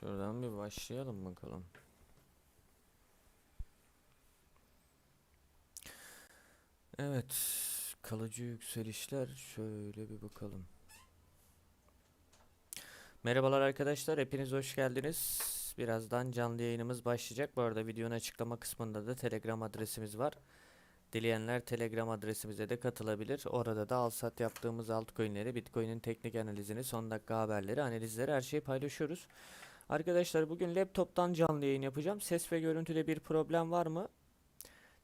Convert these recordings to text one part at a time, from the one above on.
Şuradan bir başlayalım bakalım. Evet, kalıcı yükselişler şöyle bir bakalım. Merhabalar arkadaşlar, hepiniz hoş geldiniz. Birazdan canlı yayınımız başlayacak. Bu arada videonun açıklama kısmında da Telegram adresimiz var. Dileyenler Telegram adresimize de katılabilir. Orada da al-sat yaptığımız altcoin'leri, Bitcoin'in teknik analizini, son dakika haberleri, analizleri her şeyi paylaşıyoruz. Arkadaşlar bugün laptoptan canlı yayın yapacağım. Ses ve görüntüde bir problem var mı?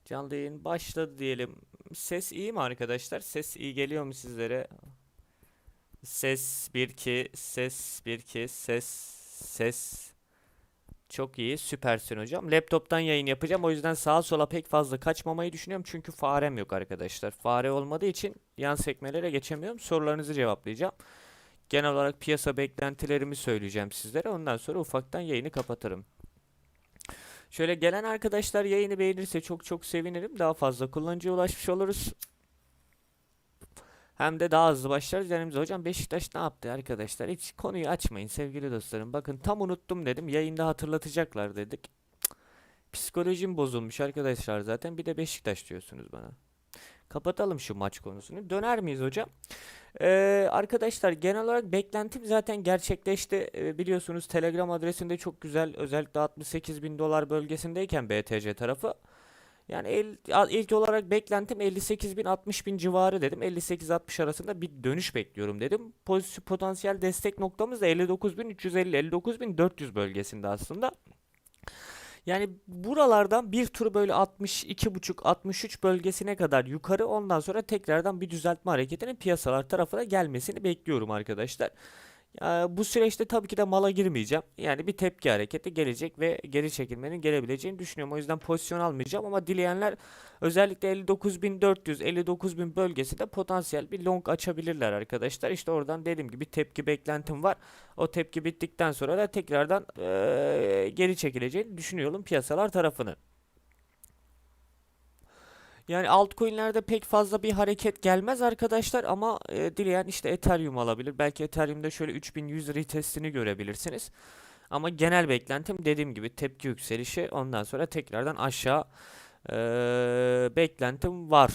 Canlı yayın başladı diyelim. Ses iyi mi arkadaşlar? Ses iyi geliyor mu sizlere? Ses 1 2 ses 1 2 ses ses çok iyi süpersin hocam. Laptoptan yayın yapacağım. O yüzden sağa sola pek fazla kaçmamayı düşünüyorum. Çünkü farem yok arkadaşlar. Fare olmadığı için yan sekmelere geçemiyorum. Sorularınızı cevaplayacağım. Genel olarak piyasa beklentilerimi söyleyeceğim sizlere. Ondan sonra ufaktan yayını kapatırım. Şöyle gelen arkadaşlar yayını beğenirse çok çok sevinirim. Daha fazla kullanıcıya ulaşmış oluruz. Hem de daha hızlı başlarız yanımıza. Hocam Beşiktaş ne yaptı arkadaşlar? Hiç konuyu açmayın sevgili dostlarım. Bakın tam unuttum dedim. Yayında hatırlatacaklar dedik. Psikolojim bozulmuş arkadaşlar zaten. Bir de Beşiktaş diyorsunuz bana. Kapatalım şu maç konusunu. Döner miyiz hocam? Ee, arkadaşlar genel olarak beklentim zaten gerçekleşti. Ee, biliyorsunuz Telegram adresinde çok güzel özellikle 68 bin dolar bölgesindeyken BTC tarafı. Yani el- ilk olarak beklentim 58 bin 60 bin civarı dedim. 58-60 arasında bir dönüş bekliyorum dedim. Pozisyon potansiyel destek noktamız da 59 bin 350 59 bin 400 bölgesinde aslında. Yani buralardan bir tur böyle 62,5-63 bölgesine kadar yukarı ondan sonra tekrardan bir düzeltme hareketinin piyasalar tarafına gelmesini bekliyorum arkadaşlar. Bu süreçte tabii ki de mala girmeyeceğim. Yani bir tepki hareketi gelecek ve geri çekilmenin gelebileceğini düşünüyorum. O yüzden pozisyon almayacağım ama dileyenler özellikle 59.400 59.000 bölgesinde potansiyel bir long açabilirler arkadaşlar. İşte oradan dediğim gibi tepki beklentim var. O tepki bittikten sonra da tekrardan eee, geri çekileceğini düşünüyorum piyasalar tarafını. Yani altcoin'lerde pek fazla bir hareket gelmez arkadaşlar ama e, dileyen işte Ethereum alabilir. Belki Ethereum'da şöyle 3100 retestini görebilirsiniz. Ama genel beklentim dediğim gibi tepki yükselişi ondan sonra tekrardan aşağı e, beklentim var.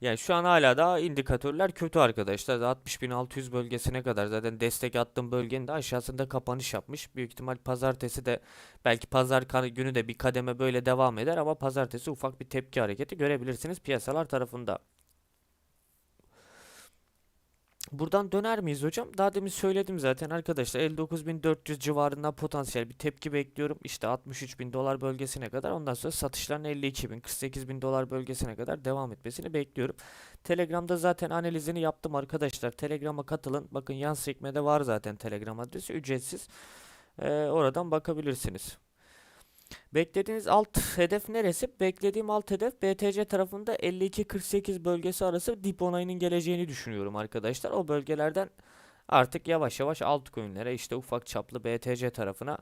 Yani şu an hala da indikatörler kötü arkadaşlar. 60.600 bölgesine kadar zaten destek attığım bölgenin de aşağısında kapanış yapmış. Büyük ihtimal pazartesi de belki pazar günü de bir kademe böyle devam eder ama pazartesi ufak bir tepki hareketi görebilirsiniz piyasalar tarafında. Buradan döner miyiz hocam? Daha demin söyledim zaten arkadaşlar 59.400 civarında potansiyel bir tepki bekliyorum. İşte 63.000 dolar bölgesine kadar ondan sonra satışların 52.000 48.000 dolar bölgesine kadar devam etmesini bekliyorum. Telegram'da zaten analizini yaptım arkadaşlar. Telegram'a katılın. Bakın yan sekmede var zaten Telegram adresi ücretsiz. Ee, oradan bakabilirsiniz. Beklediğiniz alt hedef neresi? Beklediğim alt hedef BTC tarafında 52-48 bölgesi arası dip onayının geleceğini düşünüyorum arkadaşlar. O bölgelerden artık yavaş yavaş altcoin'lere işte ufak çaplı BTC tarafına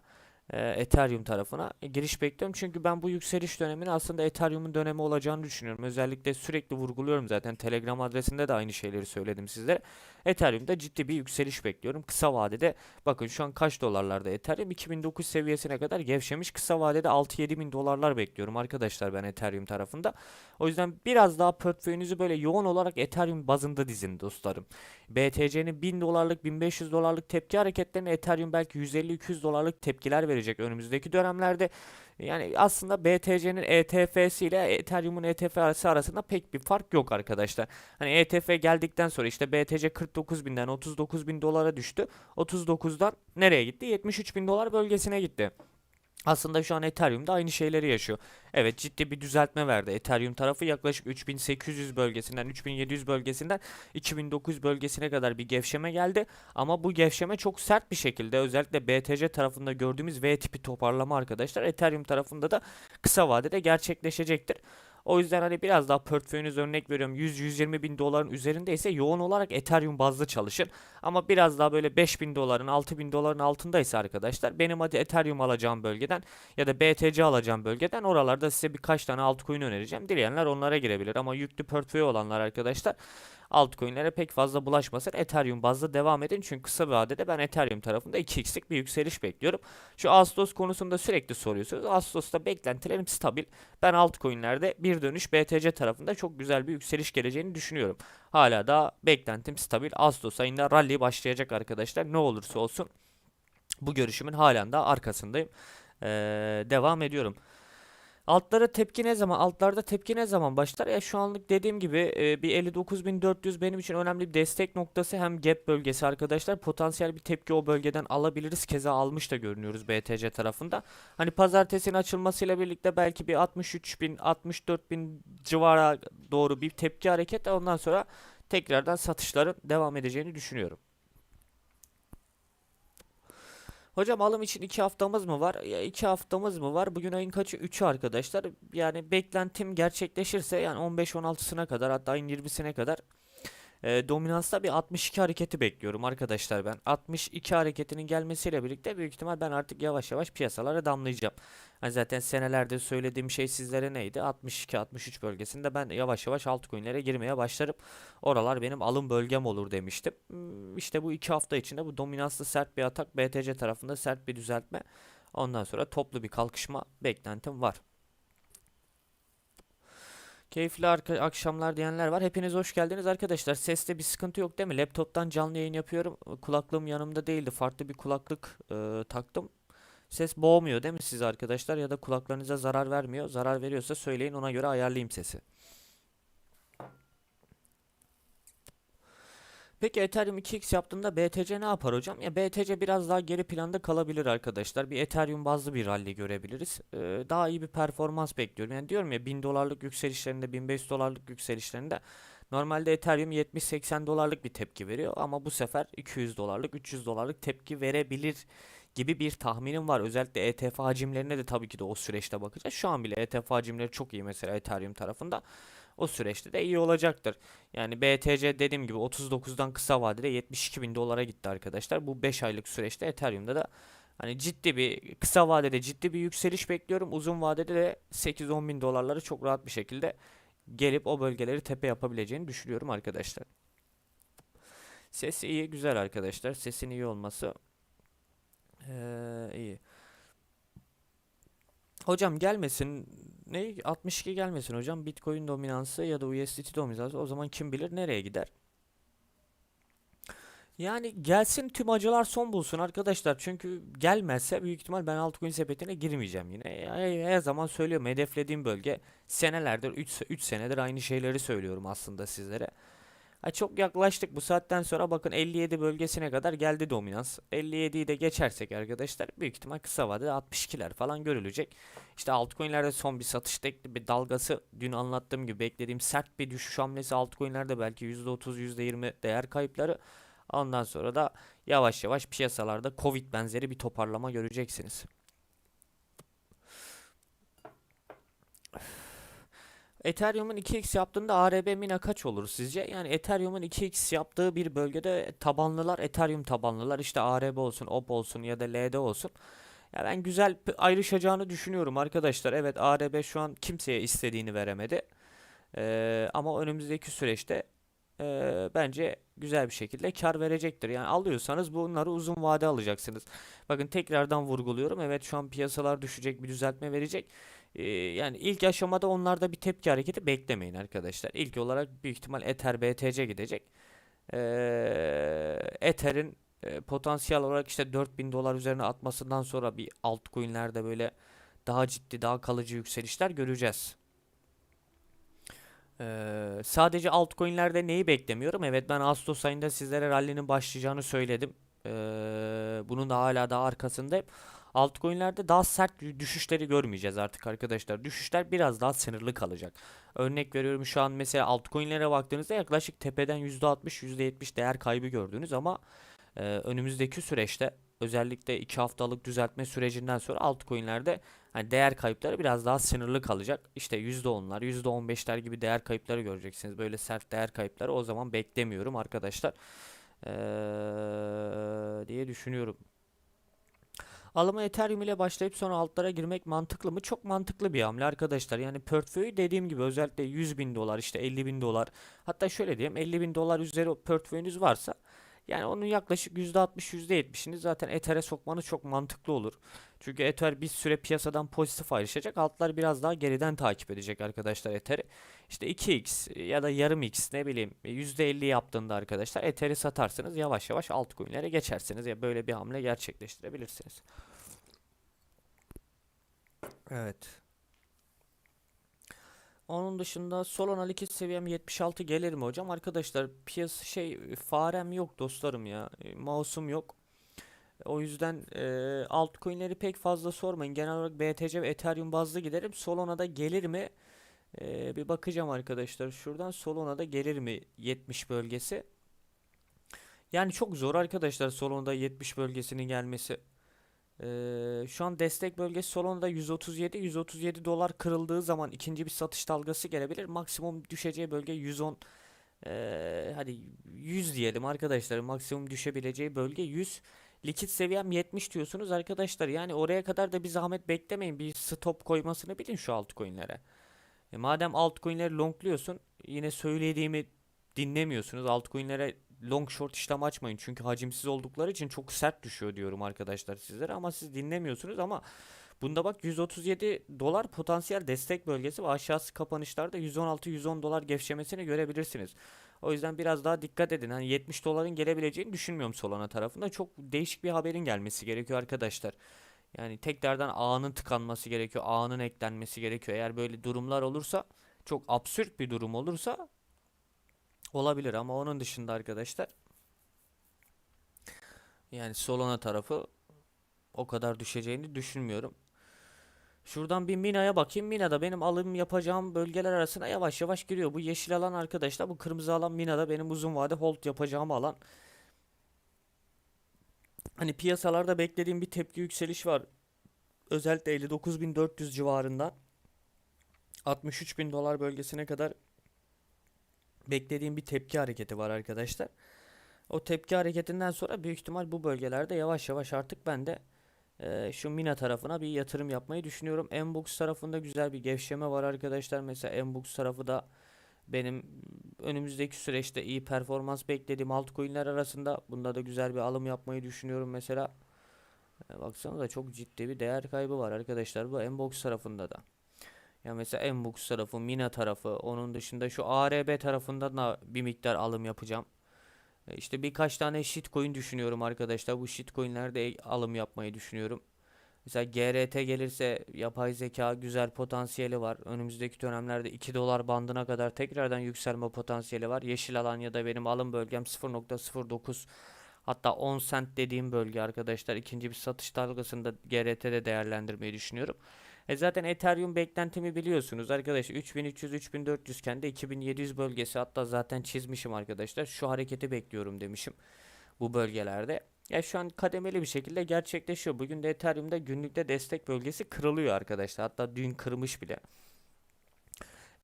e, Ethereum tarafına giriş bekliyorum. Çünkü ben bu yükseliş dönemini aslında Ethereum'un dönemi olacağını düşünüyorum. Özellikle sürekli vurguluyorum zaten Telegram adresinde de aynı şeyleri söyledim sizlere. Ethereum'da ciddi bir yükseliş bekliyorum. Kısa vadede bakın şu an kaç dolarlarda Ethereum 2009 seviyesine kadar gevşemiş. Kısa vadede 6-7 bin dolarlar bekliyorum arkadaşlar ben Ethereum tarafında. O yüzden biraz daha portföyünüzü böyle yoğun olarak Ethereum bazında dizin dostlarım. BTC'nin 1000 dolarlık 1500 dolarlık tepki hareketlerine Ethereum belki 150-200 dolarlık tepkiler verecek önümüzdeki dönemlerde. Yani aslında BTC'nin ETF'si ile Ethereum'un ETF'si arasında pek bir fark yok arkadaşlar. Hani ETF geldikten sonra işte BTC 49 binden 39 bin dolara düştü. 39'dan nereye gitti? 73 bin dolar bölgesine gitti. Aslında şu an Ethereum da aynı şeyleri yaşıyor. Evet ciddi bir düzeltme verdi. Ethereum tarafı yaklaşık 3800 bölgesinden 3700 bölgesinden 2009 bölgesine kadar bir gevşeme geldi. Ama bu gevşeme çok sert bir şekilde özellikle BTC tarafında gördüğümüz V tipi toparlama arkadaşlar Ethereum tarafında da kısa vadede gerçekleşecektir. O yüzden hani biraz daha portföyünüz örnek veriyorum 100-120 bin doların üzerindeyse yoğun olarak Ethereum bazlı çalışın. Ama biraz daha böyle 5 bin doların 6 bin doların altındaysa arkadaşlar benim hadi Ethereum alacağım bölgeden ya da BTC alacağım bölgeden oralarda size birkaç tane altcoin önereceğim. Dileyenler onlara girebilir ama yüklü portföy olanlar arkadaşlar altcoin'lere pek fazla bulaşmasın. Ethereum bazda devam edin. Çünkü kısa vadede ben Ethereum tarafında 2x'lik bir yükseliş bekliyorum. Şu Ağustos konusunda sürekli soruyorsunuz. Ağustos'ta beklentilerim stabil. Ben altcoin'lerde bir dönüş BTC tarafında çok güzel bir yükseliş geleceğini düşünüyorum. Hala da beklentim stabil. Ağustos ayında rally başlayacak arkadaşlar. Ne olursa olsun bu görüşümün halen de arkasındayım. Ee, devam ediyorum. Altlara tepki ne zaman? Altlarda tepki ne zaman başlar? Ya şu anlık dediğim gibi e, bir 59.400 benim için önemli bir destek noktası hem gap bölgesi arkadaşlar. Potansiyel bir tepki o bölgeden alabiliriz. Keza almış da görünüyoruz BTC tarafında. Hani pazartesinin açılmasıyla birlikte belki bir 63.000 64.000 civara doğru bir tepki hareketi ondan sonra tekrardan satışların devam edeceğini düşünüyorum. Hocam alım için 2 haftamız mı var? Ya 2 haftamız mı var? Bugün ayın kaçı? 3'ü arkadaşlar. Yani beklentim gerçekleşirse yani 15-16'sına kadar hatta ayın 20'sine kadar e, dominansta bir 62 hareketi bekliyorum arkadaşlar ben. 62 hareketinin gelmesiyle birlikte büyük ihtimal ben artık yavaş yavaş piyasalara damlayacağım. Hani zaten senelerde söylediğim şey sizlere neydi? 62-63 bölgesinde ben yavaş yavaş altcoin'lere girmeye başlarım. Oralar benim alım bölgem olur demiştim. Hmm, İşte bu iki hafta içinde bu dominanslı sert bir atak BTC tarafında sert bir düzeltme. Ondan sonra toplu bir kalkışma beklentim var. Keyifli akşamlar diyenler var. Hepiniz hoş geldiniz arkadaşlar. Seste bir sıkıntı yok değil mi? Laptop'tan canlı yayın yapıyorum. Kulaklığım yanımda değildi. Farklı bir kulaklık e, taktım. Ses boğmuyor değil mi siz arkadaşlar? Ya da kulaklarınıza zarar vermiyor. Zarar veriyorsa söyleyin ona göre ayarlayayım sesi. Peki Ethereum 2x yaptığında BTC ne yapar hocam? Ya BTC biraz daha geri planda kalabilir arkadaşlar. Bir Ethereum bazlı bir rally görebiliriz. Ee, daha iyi bir performans bekliyorum. Yani diyorum ya 1000 dolarlık yükselişlerinde 1500 dolarlık yükselişlerinde normalde Ethereum 70-80 dolarlık bir tepki veriyor ama bu sefer 200 dolarlık 300 dolarlık tepki verebilir gibi bir tahminim var. Özellikle ETF hacimlerine de tabii ki de o süreçte bakacağız. Şu an bile ETF hacimleri çok iyi mesela Ethereum tarafında. O süreçte de iyi olacaktır. Yani BTC dediğim gibi 39'dan kısa vadede 72 bin dolara gitti arkadaşlar. Bu 5 aylık süreçte Ethereum'da da hani ciddi bir kısa vadede ciddi bir yükseliş bekliyorum. Uzun vadede de 8-10 bin dolarları çok rahat bir şekilde gelip o bölgeleri tepe yapabileceğini düşünüyorum arkadaşlar. Ses iyi güzel arkadaşlar. Sesin iyi olması ee, iyi. Hocam gelmesin. Ne? 62 gelmesin hocam. Bitcoin dominansı ya da USDT dominansı o zaman kim bilir nereye gider? Yani gelsin tüm acılar son bulsun arkadaşlar. Çünkü gelmezse büyük ihtimal ben altcoin sepetine girmeyeceğim yine. Her zaman söylüyorum hedeflediğim bölge senelerdir 3 3 senedir aynı şeyleri söylüyorum aslında sizlere. Ha, çok yaklaştık bu saatten sonra bakın 57 bölgesine kadar geldi dominans. 57'yi de geçersek arkadaşlar büyük ihtimal kısa vadede 62'ler falan görülecek. İşte altcoin'lerde son bir satış tekli bir dalgası dün anlattığım gibi beklediğim sert bir düşüş hamlesi altcoin'lerde belki %30 %20 değer kayıpları. Ondan sonra da yavaş yavaş piyasalarda Covid benzeri bir toparlama göreceksiniz. Ethereum'un 2x yaptığında ARB mina kaç olur sizce? Yani Ethereum'un 2x yaptığı bir bölgede tabanlılar, Ethereum tabanlılar işte ARB olsun, OP olsun ya da LD olsun. Ya ben güzel ayrışacağını düşünüyorum arkadaşlar. Evet ARB şu an kimseye istediğini veremedi. Ee, ama önümüzdeki süreçte ee, bence güzel bir şekilde kar verecektir. Yani alıyorsanız bunları uzun vade alacaksınız. Bakın tekrardan vurguluyorum. Evet şu an piyasalar düşecek bir düzeltme verecek. Yani ilk aşamada onlarda bir tepki hareketi beklemeyin arkadaşlar. İlk olarak büyük ihtimal Ether BTC gidecek. Ee, Ether'in e, potansiyel olarak işte 4000 dolar üzerine atmasından sonra bir altcoin'lerde böyle daha ciddi daha kalıcı yükselişler göreceğiz. Ee, sadece altcoin'lerde neyi beklemiyorum? Evet ben Ağustos ayında sizlere rally'nin başlayacağını söyledim. Ee, bunun da hala daha arkasındayım. Altcoin'lerde daha sert dü- düşüşleri görmeyeceğiz artık arkadaşlar. Düşüşler biraz daha sınırlı kalacak. Örnek veriyorum şu an mesela altcoin'lere baktığınızda yaklaşık tepeden %60 %70 değer kaybı gördünüz ama e, önümüzdeki süreçte özellikle 2 haftalık düzeltme sürecinden sonra altcoin'lerde hani değer kayıpları biraz daha sınırlı kalacak. İşte %10'lar, %15'ler gibi değer kayıpları göreceksiniz. Böyle sert değer kayıpları o zaman beklemiyorum arkadaşlar. Ee, diye düşünüyorum. Alıma Ethereum ile başlayıp sonra altlara girmek mantıklı mı? Çok mantıklı bir hamle arkadaşlar. Yani portföyü dediğim gibi özellikle 100 bin dolar işte 50 bin dolar hatta şöyle diyeyim 50 bin dolar üzeri portföyünüz varsa yani onun yaklaşık %60 %70'ini zaten Ether'e sokmanız çok mantıklı olur. Çünkü Ether bir süre piyasadan pozitif ayrışacak. Altlar biraz daha geriden takip edecek arkadaşlar Ether'i. İşte 2x ya da yarım x ne bileyim %50 yaptığında arkadaşlar Ether'i satarsınız. Yavaş yavaş altcoin'lere geçersiniz. Ya böyle bir hamle gerçekleştirebilirsiniz. Evet. Onun dışında Solana likit seviyem 76 gelir mi hocam? Arkadaşlar piyasa şey farem yok dostlarım ya. E, Mouse'um yok. O yüzden e, altcoin'leri pek fazla sormayın. Genel olarak BTC ve Ethereum bazlı giderim. Solana'da gelir mi? E, bir bakacağım arkadaşlar. Şuradan Solana'da gelir mi 70 bölgesi? Yani çok zor arkadaşlar Solana'da 70 bölgesinin gelmesi. Ee, şu an destek bölgesi Solana'da 137 137 dolar kırıldığı zaman ikinci bir satış dalgası gelebilir. Maksimum düşeceği bölge 110 ee, hadi 100 diyelim arkadaşlar. Maksimum düşebileceği bölge 100. Likit seviyem 70 diyorsunuz arkadaşlar. Yani oraya kadar da bir zahmet beklemeyin. Bir stop koymasını bilin şu altcoin'lere. E madem altcoin'leri longluyorsun yine söylediğimi dinlemiyorsunuz. Altcoin'lere long short işlem açmayın. Çünkü hacimsiz oldukları için çok sert düşüyor diyorum arkadaşlar sizlere ama siz dinlemiyorsunuz ama bunda bak 137 dolar potansiyel destek bölgesi ve aşağısı kapanışlarda 116-110 dolar gevşemesini görebilirsiniz. O yüzden biraz daha dikkat edin. Hani 70 doların gelebileceğini düşünmüyorum Solana tarafında. Çok değişik bir haberin gelmesi gerekiyor arkadaşlar. Yani tekrardan ağının tıkanması gerekiyor. Ağının eklenmesi gerekiyor. Eğer böyle durumlar olursa çok absürt bir durum olursa olabilir ama onun dışında arkadaşlar yani Solana tarafı o kadar düşeceğini düşünmüyorum. Şuradan bir Mina'ya bakayım. Mina'da benim alım yapacağım bölgeler arasına yavaş yavaş giriyor. Bu yeşil alan arkadaşlar bu kırmızı alan Mina'da benim uzun vade hold yapacağım alan. Hani piyasalarda beklediğim bir tepki yükseliş var. Özellikle 59.400 civarında 63.000 dolar bölgesine kadar beklediğim bir tepki hareketi var arkadaşlar. O tepki hareketinden sonra büyük ihtimal bu bölgelerde yavaş yavaş artık ben de e, şu Mina tarafına bir yatırım yapmayı düşünüyorum. Mbux tarafında güzel bir gevşeme var arkadaşlar. Mesela Mbux tarafı da benim önümüzdeki süreçte iyi performans beklediğim altcoin'ler arasında. Bunda da güzel bir alım yapmayı düşünüyorum mesela. E, baksana da çok ciddi bir değer kaybı var arkadaşlar bu Mbux tarafında da. Ya mesela Mbux tarafı, Mina tarafı, onun dışında şu ARB tarafından da bir miktar alım yapacağım. E, İşte birkaç tane shitcoin düşünüyorum arkadaşlar. Bu shitcoinlerde alım yapmayı düşünüyorum. Mesela GRT gelirse yapay zeka güzel potansiyeli var. Önümüzdeki dönemlerde 2 dolar bandına kadar tekrardan yükselme potansiyeli var. Yeşil alan ya da benim alım bölgem 0.09 hatta 10 cent dediğim bölge arkadaşlar. ikinci bir satış dalgasında GRT'de değerlendirmeyi düşünüyorum. E zaten Ethereum beklentimi biliyorsunuz arkadaşlar 3300-3400 iken de 2700 bölgesi hatta zaten çizmişim arkadaşlar şu hareketi bekliyorum demişim bu bölgelerde. Ya şu an kademeli bir şekilde gerçekleşiyor. Bugün de Ethereum'da günlükte destek bölgesi kırılıyor arkadaşlar. Hatta dün kırmış bile.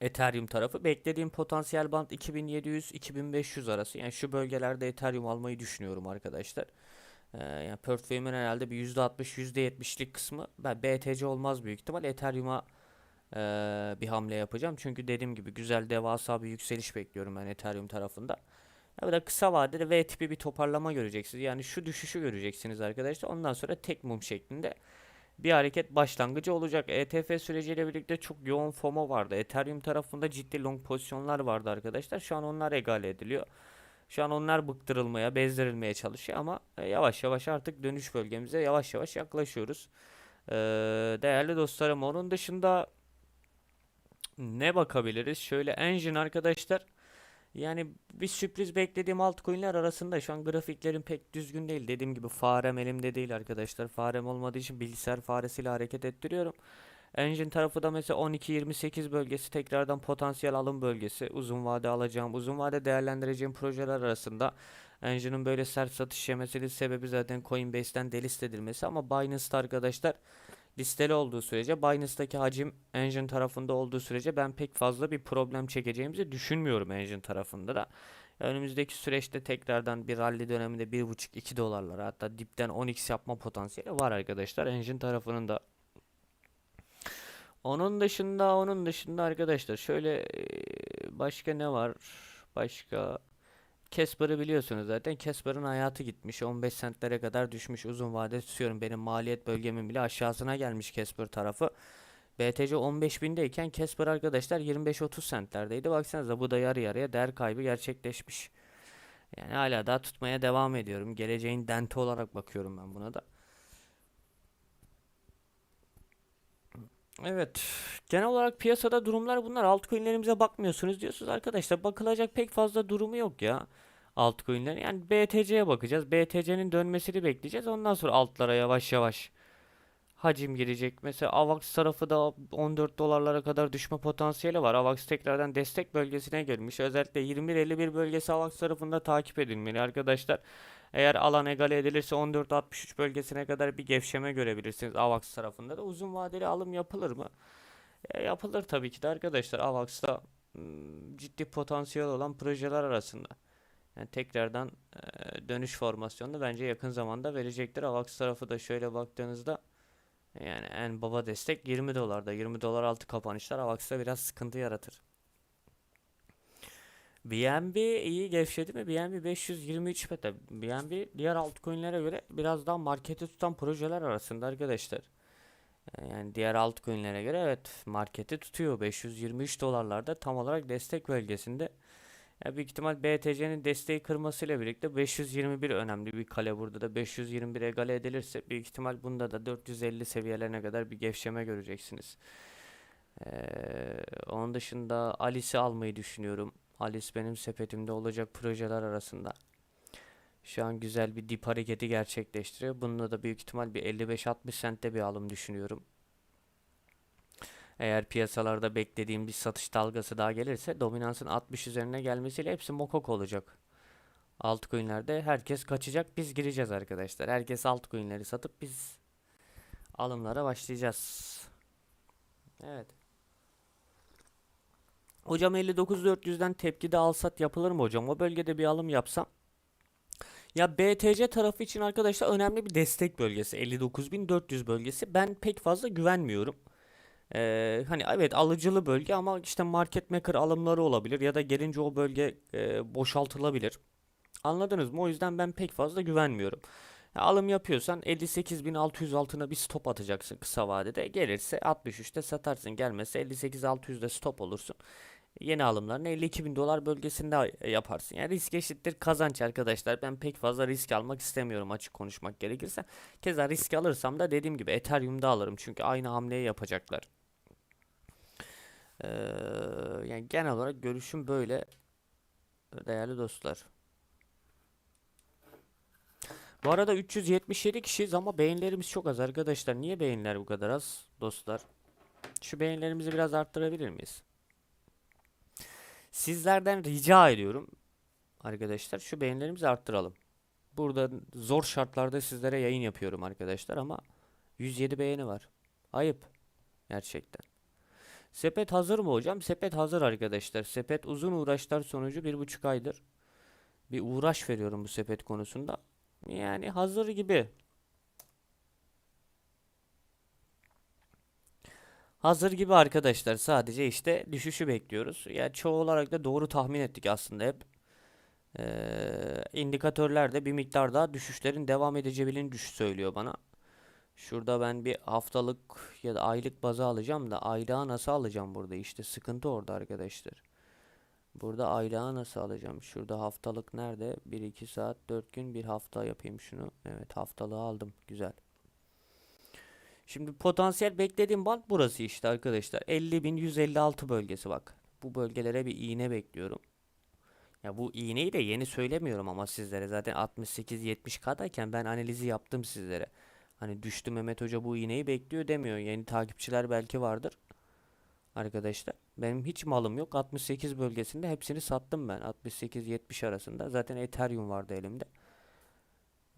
Ethereum tarafı beklediğim potansiyel band 2700-2500 arası. Yani şu bölgelerde Ethereum almayı düşünüyorum arkadaşlar. Ee, yani portföyümün herhalde bir %60 %70'lik kısmı ben BTC olmaz büyük ihtimal Ethereum'a e, bir hamle yapacağım. Çünkü dediğim gibi güzel devasa bir yükseliş bekliyorum ben Ethereum tarafında. Ya da kısa vadede V tipi bir toparlama göreceksiniz. Yani şu düşüşü göreceksiniz arkadaşlar. Ondan sonra tek mum şeklinde bir hareket başlangıcı olacak. ETF süreciyle birlikte çok yoğun FOMO vardı. Ethereum tarafında ciddi long pozisyonlar vardı arkadaşlar. Şu an onlar egale ediliyor. Şu an onlar bıktırılmaya, bezdirilmeye çalışıyor ama e, yavaş yavaş artık dönüş bölgemize yavaş yavaş yaklaşıyoruz. Ee, değerli dostlarım onun dışında ne bakabiliriz? Şöyle Engine arkadaşlar. Yani bir sürpriz beklediğim altcoin'ler arasında şu an grafiklerim pek düzgün değil. Dediğim gibi farem elimde değil arkadaşlar. Farem olmadığı için bilgisayar faresiyle hareket ettiriyorum. Engine tarafı da mesela 12-28 bölgesi tekrardan potansiyel alım bölgesi. Uzun vade alacağım, uzun vade değerlendireceğim projeler arasında. Engine'ın böyle sert satış yemesinin sebebi zaten Coinbase'ten delist edilmesi ama Binance'da arkadaşlar listeli olduğu sürece Binance'daki hacim Engine tarafında olduğu sürece ben pek fazla bir problem çekeceğimizi düşünmüyorum Engine tarafında da. Önümüzdeki süreçte tekrardan bir rally döneminde 1.5-2 dolarlara hatta dipten 10x yapma potansiyeli var arkadaşlar. Engine tarafının da. Onun dışında onun dışında arkadaşlar şöyle başka ne var? Başka Casper'ı biliyorsunuz zaten. Casper'ın hayatı gitmiş. 15 centlere kadar düşmüş. Uzun vade tutuyorum. Benim maliyet bölgemin bile aşağısına gelmiş Casper tarafı. BTC 15.000'deyken Casper arkadaşlar 25-30 centlerdeydi. Baksanıza bu da yarı yarıya değer kaybı gerçekleşmiş. Yani hala daha tutmaya devam ediyorum. Geleceğin denti olarak bakıyorum ben buna da. Evet. Genel olarak piyasada durumlar bunlar. Altcoin'lerimize bakmıyorsunuz diyorsunuz arkadaşlar. Bakılacak pek fazla durumu yok ya. Altcoin'lerin. Yani BTC'ye bakacağız. BTC'nin dönmesini bekleyeceğiz. Ondan sonra altlara yavaş yavaş hacim girecek. Mesela AVAX tarafı da 14 dolarlara kadar düşme potansiyeli var. AVAX tekrardan destek bölgesine gelmiş. Özellikle 21.51 bölgesi AVAX tarafında takip edilmeli arkadaşlar. Eğer alan egale edilirse 14.63 bölgesine kadar bir gevşeme görebilirsiniz AVAX tarafında da. Uzun vadeli alım yapılır mı? E, yapılır tabii ki de arkadaşlar. AVAX'ta mm, ciddi potansiyel olan projeler arasında. Yani tekrardan e, dönüş formasyonunu bence yakın zamanda verecektir. AVAX tarafı da şöyle baktığınızda yani en baba destek 20 dolarda. 20 dolar altı kapanışlar AVAX'ta biraz sıkıntı yaratır. BNB iyi gevşedi mi? BNB 523 beta. BNB diğer altcoin'lere göre biraz daha marketi tutan projeler arasında arkadaşlar. Ee, Yani diğer altcoin'lere göre evet marketi tutuyor. 523 dolarlarda tam olarak destek bölgesinde. Ya büyük ihtimal BTC'nin desteği kırmasıyla birlikte 521 önemli bir kale burada da 521 egale edilirse büyük ihtimal bunda da 450 seviyelerine kadar bir gevşeme göreceksiniz. Ee, onun dışında Alice'i almayı düşünüyorum. Alice benim sepetimde olacak projeler arasında. Şu an güzel bir dip hareketi gerçekleştiriyor. Bununla da büyük ihtimal bir 55-60 sentte bir alım düşünüyorum. Eğer piyasalarda beklediğim bir satış dalgası daha gelirse dominansın 60 üzerine gelmesiyle hepsi mokok olacak. Altcoin'lerde herkes kaçacak biz gireceğiz arkadaşlar. Herkes altcoin'leri satıp biz alımlara başlayacağız. Evet. Hocam 59.400'den tepkide alsat yapılır mı hocam? O bölgede bir alım yapsam. Ya BTC tarafı için arkadaşlar önemli bir destek bölgesi. 59.400 bölgesi. Ben pek fazla güvenmiyorum. Ee, hani evet alıcılı bölge ama işte market maker alımları olabilir ya da gelince o bölge e, boşaltılabilir. Anladınız mı? O yüzden ben pek fazla güvenmiyorum. Alım yapıyorsan 58.600 altına bir stop atacaksın kısa vadede. Gelirse 63'te satarsın. Gelmezse 58.600'de stop olursun. Yeni alımlarını 52.000 dolar bölgesinde yaparsın. Yani risk eşittir kazanç arkadaşlar. Ben pek fazla risk almak istemiyorum açık konuşmak gerekirse. Keza risk alırsam da dediğim gibi Ethereum'da alırım. Çünkü aynı hamleyi yapacaklar. Ee, yani genel olarak görüşüm böyle değerli dostlar. Bu arada 377 kişiyiz ama beğenilerimiz çok az arkadaşlar. Niye beğeniler bu kadar az dostlar? Şu beğenilerimizi biraz arttırabilir miyiz? Sizlerden rica ediyorum arkadaşlar şu beğenilerimizi arttıralım. Burada zor şartlarda sizlere yayın yapıyorum arkadaşlar ama 107 beğeni var. Ayıp gerçekten. Sepet hazır mı hocam? Sepet hazır arkadaşlar. Sepet uzun uğraşlar sonucu bir buçuk aydır bir uğraş veriyorum bu sepet konusunda. Yani hazır gibi. Hazır gibi arkadaşlar. Sadece işte düşüşü bekliyoruz. Ya çoğu olarak da doğru tahmin ettik aslında hep. Ee, indikatörler bir miktar daha düşüşlerin devam düş söylüyor bana. Şurada ben bir haftalık ya da aylık baza alacağım da aylığa nasıl alacağım burada işte sıkıntı orada arkadaşlar. Burada aylığa nasıl alacağım? Şurada haftalık nerede? 1-2 saat 4 gün bir hafta yapayım şunu. Evet haftalığı aldım. Güzel. Şimdi potansiyel beklediğim band burası işte arkadaşlar. 50.156 bölgesi bak. Bu bölgelere bir iğne bekliyorum. Ya bu iğneyi de yeni söylemiyorum ama sizlere zaten 68-70K'dayken ben analizi yaptım sizlere. Hani düştü Mehmet Hoca bu iğneyi bekliyor demiyor. Yeni takipçiler belki vardır. Arkadaşlar benim hiç malım yok. 68 bölgesinde hepsini sattım ben. 68-70 arasında. Zaten Ethereum vardı elimde.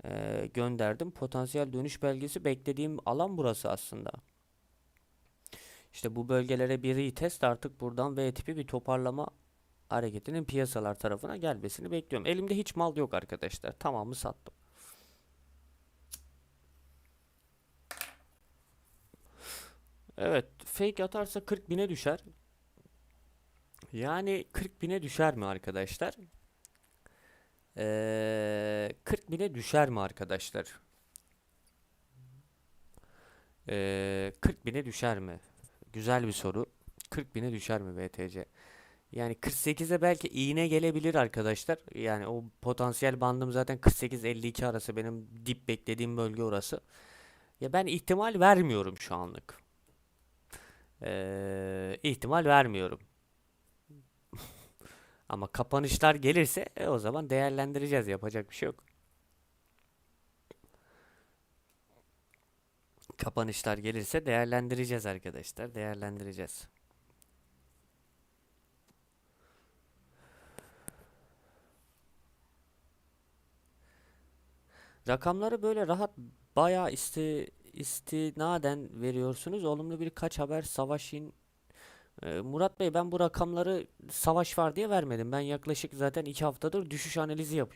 Ee, gönderdim. Potansiyel dönüş belgesi beklediğim alan burası aslında. İşte bu bölgelere bir retest artık buradan V tipi bir toparlama hareketinin piyasalar tarafına gelmesini bekliyorum. Elimde hiç mal yok arkadaşlar. Tamamı sattım. Evet, fake atarsa 40 bine düşer. Yani 40 bine düşer mi arkadaşlar? Ee, 40 bine düşer mi arkadaşlar? Ee, 40 bine düşer mi? Güzel bir soru. 40 bine düşer mi BTC? Yani 48'e belki iğne gelebilir arkadaşlar. Yani o potansiyel bandım zaten 48-52 arası benim dip beklediğim bölge orası. Ya ben ihtimal vermiyorum şu anlık. Ee, ihtimal vermiyorum. Ama kapanışlar gelirse e, o zaman değerlendireceğiz. Yapacak bir şey yok. Kapanışlar gelirse değerlendireceğiz arkadaşlar. Değerlendireceğiz. Rakamları böyle rahat bayağı isti, istinaden veriyorsunuz. Olumlu birkaç haber savaşın. Ee, Murat Bey ben bu rakamları savaş var diye vermedim. Ben yaklaşık zaten iki haftadır düşüş analizi yapıyorum.